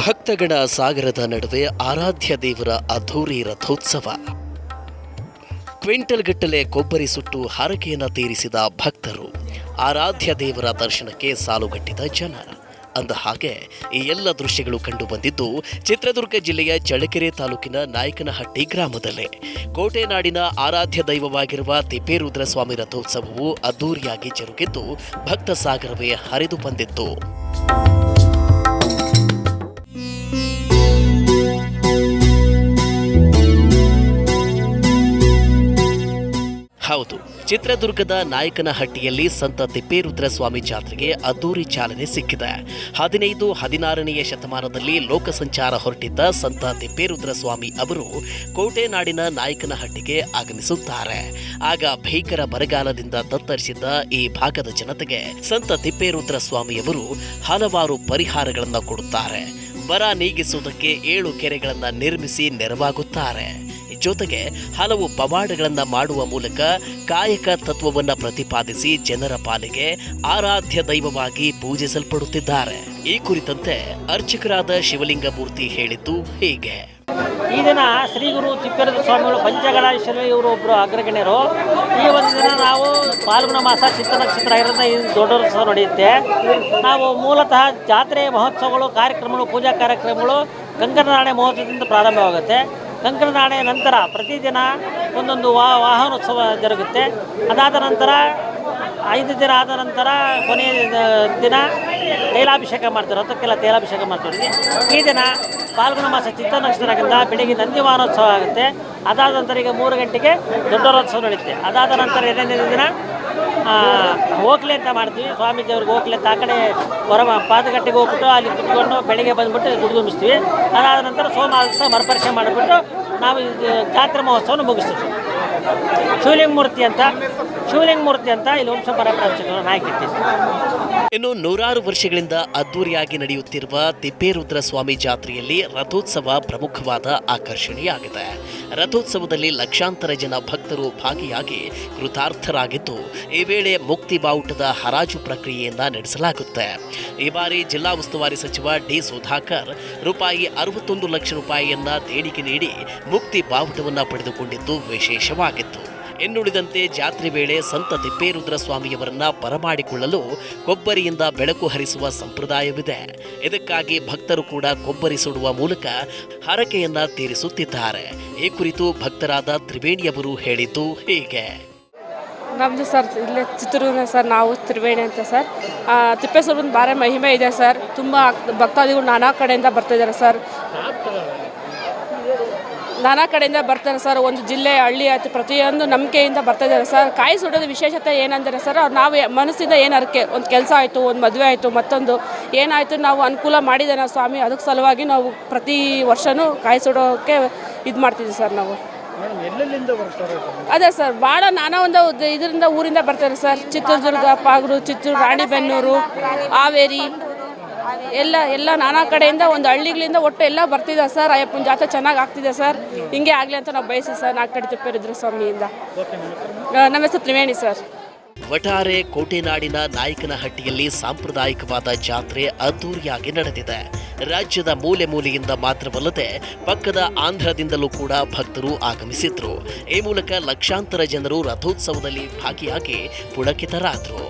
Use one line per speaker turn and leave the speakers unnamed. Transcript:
ಭಕ್ತಗಣ ಸಾಗರದ ನಡುವೆ ಆರಾಧ್ಯ ದೇವರ ಅದ್ಧೂರಿ ರಥೋತ್ಸವ. ಕ್ವಿಂಟಲ್ ಗಟ್ಟಲೆ ಕೊಬ್ಬರಿ ಸುಟ್ಟು ಹರಕೆಯನ್ನು ತೀರಿಸಿದ ಭಕ್ತರು ಆರಾಧ್ಯ ದೇವರ ದರ್ಶನಕ್ಕೆ ಸಾಲುಗಟ್ಟಿದ ಜನ. ಅಂದ ಹಾಗೆ ಈ ಎಲ್ಲ ದೃಶ್ಯಗಳು ಕಂಡು ಬಂದಿದ್ದು ಚಿತ್ರದುರ್ಗ ಜಿಲ್ಲೆಯ ಚಳ್ಳಕೆರೆ ತಾಲೂಕಿನ ನಾಯಕನಹಟ್ಟಿ ಗ್ರಾಮದಲ್ಲಿ. ಕೋಟೆನಾಡಿನ ಆರಾಧ್ಯ ದೈವವಾಗಿರುವ ತಿಪ್ಪೇರುದ್ರ ಸ್ವಾಮಿ ರಥೋತ್ಸವವು ಅದ್ದೂರಿಯಾಗಿ ಜರುಗಿದ್ದು ಭಕ್ತ ಸಾಗರವೇ ಹರಿದು ಬಂದಿತ್ತು. ಚಿತ್ರದುರ್ಗದ ನಾಯಕನಹಟ್ಟಿಯಲ್ಲಿ ಸಂತ ತಿಪ್ಪೇರುದ್ರ ಸ್ವಾಮಿ ಜಾತ್ರೆಗೆ ಅದ್ದೂರಿ ಚಾಲನೆ ಸಿಕ್ಕಿದೆ. ಹದಿನೈದು, ಹದಿನಾರನೆಯ ಶತಮಾನದಲ್ಲಿ ಲೋಕ ಸಂಚಾರ ಹೊರಟಿದ್ದ ಸಂತ ತಿಪ್ಪೇರುದ್ರ ಸ್ವಾಮಿ ಅವರು ಕೋಟೆನಾಡಿನ ನಾಯಕನಹಟ್ಟಿಗೆ ಆಗಮಿಸುತ್ತಾರೆ. ಆಗ ಭೀಕರ ಬರಗಾಲದಿಂದ ತತ್ತರಿಸಿದ್ದ ಈ ಭಾಗದ ಜನತೆಗೆ ಸಂತ ತಿಪ್ಪೇರುದ್ರ ಸ್ವಾಮಿಯವರು ಹಲವಾರು ಪರಿಹಾರಗಳನ್ನು ಕೊಡುತ್ತಾರೆ. ಬರ ನೀಗಿಸುವುದಕ್ಕೆ ಏಳು ಕೆರೆಗಳನ್ನು ನಿರ್ಮಿಸಿ ನೆರವಾಗುತ್ತಾರೆ. ಜೊತೆಗೆ ಹಲವು ಪವಾಡಗಳನ್ನು ಮಾಡುವ ಮೂಲಕ ಕಾಯಕ ತತ್ವವನ್ನು ಪ್ರತಿಪಾದಿಸಿ ಜನರ ಪಾಲಿಗೆ ಆರಾಧ್ಯ ದೈವವಾಗಿ ಪೂಜಿಸಲ್ಪಡುತ್ತಿದ್ದಾರೆ. ಈ ಕುರಿತಂತೆ ಅರ್ಚಕರಾದ ಶಿವಲಿಂಗ ಮೂರ್ತಿ ಹೇಳಿದ್ದು ಹೀಗೆ.
ಈ ದಿನ ಶ್ರೀ ಗುರು ತಿಪ್ಪೇರದ ಸ್ವಾಮಿಗಳು ಪಂಚಗಣಾಧೀಶರು ಇವರು ಒಬ್ಬರು ಅಗ್ರಗಣ್ಯರು. ಈ ಒಂದು ದಿನ ನಾವು ಪಾಲ್ಗುಣ ಮಾಸ ಚಿತ್ರ ನಕ್ಷತ್ರ ಇರೋದ್ರಿಂದ ಈ ದೊಡ್ಡೋತ್ಸವ ನಡೆಯುತ್ತೆ ನಾವು ಮೂಲತಃ ಜಾತ್ರೆ ಮಹೋತ್ಸವಗಳು, ಕಾರ್ಯಕ್ರಮಗಳು, ಪೂಜಾ ಕಾರ್ಯಕ್ರಮಗಳು ಕಂಕಣನಾಣೆ ಮಹೋತ್ಸವದಿಂದ ಪ್ರಾರಂಭವಾಗುತ್ತೆ. ಕಂಕಣನಾಣೆ ನಂತರ ಪ್ರತಿದಿನ ಒಂದೊಂದು ವಾ ವಾಹನೋತ್ಸವ ಜರುಗುತ್ತೆ. ಅದಾದ ನಂತರ ಐದು ದಿನ ಆದ ನಂತರ ಕೊನೆಯ ದಿನ ತೈಲಾಭಿಷೇಕ ಮಾಡ್ತಾರೆ. ಹತ್ತಕ್ಕೆಲ್ಲ ತೈಲಾಭಿಷೇಕ ಮಾಡ್ತೀವಿ ಈ ದಿನ ಫಾಲ್ಗುಣ ಮಾಸ ಚಿತ್ತ ನಕ್ಷತ್ರದಿಂದ ಬೆಳಿಗ್ಗೆ ನಂದಿ ವಾಹನೋತ್ಸವ ಆಗುತ್ತೆ. ಅದಾದ ನಂತರ ಈಗ ಮೂರು ಗಂಟೆಗೆ ದೊಡ್ಡರೋತ್ಸವ ನಡೆಯುತ್ತೆ ಅದಾದ ನಂತರ ಎರಡನೇ ದಿನ ಓಕ್ಲೆ ಅಂತ ಮಾಡ್ತೀವಿ. ಸ್ವಾಮೀಜಿಯವ್ರಿಗೆ ಹೋಗ್ಲಿ ಅಂತ ಆ ಕಡೆ ಹೊರ ಪಾದಗಟ್ಟೆಗೆ ಹೋಗ್ಬಿಟ್ಟು ಅಲ್ಲಿ ಕುತ್ಕೊಂಡು ಬೆಳಿಗ್ಗೆ ಬಂದ್ಬಿಟ್ಟು ದುಡ್ಡು ತುಂಬಿಸ್ತೀವಿ. ಅದಾದ ನಂತರ ಸೋಮವಾರ ದಿವಸ ಮರುಪರಿಶೀಲನೆ ಮಾಡಿಬಿಟ್ಟು ನಾವು ಜಾತ್ರೆ ಮಹೋತ್ಸವನ ಮುಗಿಸ್ತೀವಿ. ಶಿವಲಿಂಗ ಮೂರ್ತಿ ಅಂತ. ಶಿವಲಿಂಗ ಮೂರ್ತಿ ಅಂತ ಇಲ್ಲಿ ವಂಶ ಪರಂಪರೆ ನಾಯಕಿ
ಇನ್ನು ನೂರಾರು ವರ್ಷಗಳಿಂದ ಅದ್ದೂರಿಯಾಗಿ ನಡೆಯುತ್ತಿರುವ ತಿಪ್ಪೇರುದ್ರ ಸ್ವಾಮಿ ಜಾತ್ರೆಯಲ್ಲಿ ರಥೋತ್ಸವ ಪ್ರಮುಖವಾದ ಆಕರ್ಷಣೆಯಾಗಿದೆ. ರಥೋತ್ಸವದಲ್ಲಿ ಲಕ್ಷಾಂತರ ಜನ ಭಕ್ತರು ಭಾಗಿಯಾಗಿ ಕೃತಾರ್ಥರಾಗಿದ್ದು, ಈ ವೇಳೆ ಮುಕ್ತಿ ಬಾವುಟದ ಹರಾಜು ಪ್ರಕ್ರಿಯೆಯನ್ನ ನಡೆಸಲಾಗುತ್ತೆ. ಈ ಬಾರಿ ಜಿಲ್ಲಾ ಉಸ್ತುವಾರಿ ಸಚಿವ ಡಿ ಸುಧಾಕರ್ ರೂಪಾಯಿ ಅರವತ್ತೊಂದು ಲಕ್ಷ ರೂಪಾಯಿಯನ್ನ ದೇಣಿಗೆ ನೀಡಿ ಮುಕ್ತಿ ಬಾವುಟವನ್ನು ಪಡೆದುಕೊಂಡಿದ್ದು ವಿಶೇಷವಾಗಿತ್ತು. ಇನ್ನುಳಿದಂತೆ ಜಾತ್ರೆ ವೇಳೆ ಸಂತ ತಿಪ್ಪೇರುದ್ರ ಸ್ವಾಮಿಯವರನ್ನ ಬರಮಾಡಿಕೊಳ್ಳಲು ಕೊಬ್ಬರಿಯಿಂದ ಬೆಳಕು ಹರಿಸುವ ಸಂಪ್ರದಾಯವಿದೆ. ಇದಕ್ಕಾಗಿ ಭಕ್ತರು ಕೂಡ ಕೊಬ್ಬರಿ ಸುಡುವ ಮೂಲಕ ಹರಕೆಯನ್ನ ತೀರಿಸುತ್ತಿದ್ದಾರೆ. ಈ ಕುರಿತು ಭಕ್ತರಾದ ತ್ರಿವೇಣಿಯವರು ಹೇಳಿದ್ದು ಹೀಗೆ.
ನಮ್ಮದು ಸರ್, ಇಲ್ಲೇ ಚಿತ್ರದುರ್ಗ ಸರ್, ನಾವು ತ್ರಿವೇಣಿ ಅಂತ ಸರ್. ತಿಪ್ಪೇಶ್ವರನ ಭಾರಿ ಮಹಿಮೆ ಇದೆ ಸರ್. ತುಂಬ ಭಕ್ತಾದಿಗಳು ನಾನಾ ಕಡೆಯಿಂದ ಬರ್ತಾ ಇದ್ದಾರೆ ಸರ್. ನಾನಾ ಕಡೆಯಿಂದ ಬರ್ತಾರೆ ಸರ್. ಒಂದು ಜಿಲ್ಲೆ, ಹಳ್ಳಿ ಆಯ್ತು ಪ್ರತಿಯೊಂದು ನಂಬಿಕೆಯಿಂದ ಬರ್ತಾ ಇದ್ದಾರೆ ಸರ್. ಕಾಯಿ ಸುಡೋದು ವಿಶೇಷತೆ ಏನಂದರೆ ಸರ್, ಅವ್ರು ನಾವು ಮನಸ್ಸಿಂದ ಏನು ಅರಕೆ ಒಂದು ಕೆಲಸ ಆಯಿತು, ಒಂದು ಮದುವೆ ಆಯಿತು, ಮತ್ತೊಂದು ಏನಾಯಿತು ನಾವು ಅನುಕೂಲ ಮಾಡಿದ್ದಾನೆ ಸ್ವಾಮಿ, ಅದಕ್ಕೆ ಸಲುವಾಗಿ ನಾವು ಪ್ರತಿ ವರ್ಷವೂ ಕಾಯಿ ಸುಡೋಕ್ಕೆ ಇದು ಮಾಡ್ತಿದ್ವಿ ಸರ್ ನಾವು. ಅದೇ ಸರ್, ಭಾಳ ನಾನಾ ಒಂದು ಇದರಿಂದ ಊರಿಂದ ಬರ್ತಾರೆ ಸರ್. ಚಿತ್ರದುರ್ಗ ಪಾಗೂರು ಚಿತ್ತೂರು, ರಾಣಿಬೆನ್ನೂರು, ಹಾವೇರಿ ಎಲ್ಲ ಎಲ್ಲ ನಾನಾ ಕಡೆಯಿಂದ ಒಂದು ಹಳ್ಳಿಗಳಿಂದ ಒಟ್ಟು ಎಲ್ಲ ಬರ್ತಿದೆ ಸರ್. ಅಯ್ಯಪ್ಪನ ಜಾತ್ರೆ ಚೆನ್ನಾಗಿ ಆಗ್ತಿದೆ ಸರ್. ಹಿಂಗೆ ಆಗಲಿ ಅಂತ ನಾವು ಬಯಸಿ ಸರ್ ನಾಲ್ಕು ತಿಪ್ಪೇರಿದ್ರು ಸ್ವಾಮಿಯಿಂದ. ನಮ್ಮ ಹೆಸರು ತ್ರಿವೇಣಿ ಸರ್.
ವಟಾರೆ ಕೋಟೆನಾಡಿನ ನಾಯಕನಹಟ್ಟಿಯಲ್ಲಿ ಸಾಂಪ್ರದಾಯಿಕವಾದ ಜಾತ್ರೆ ಅದ್ದೂರಿಯಾಗಿ ನಡೆದಿದೆ. ರಾಜ್ಯದ ಮೂಲೆ ಮೂಲೆಯಿಂದ ಮಾತ್ರವಲ್ಲದೆ ಪಕ್ಕದ ಆಂಧ್ರದಿಂದಲೂ ಕೂಡ ಭಕ್ತರು ಆಗಮಿಸಿದ್ರು. ಈ ಮೂಲಕ ಲಕ್ಷಾಂತರ ಜನರು ರಥೋತ್ಸವದಲ್ಲಿ ಭಾಗಿಯಾಗಿ ಪುಳಕಿತರಾದರು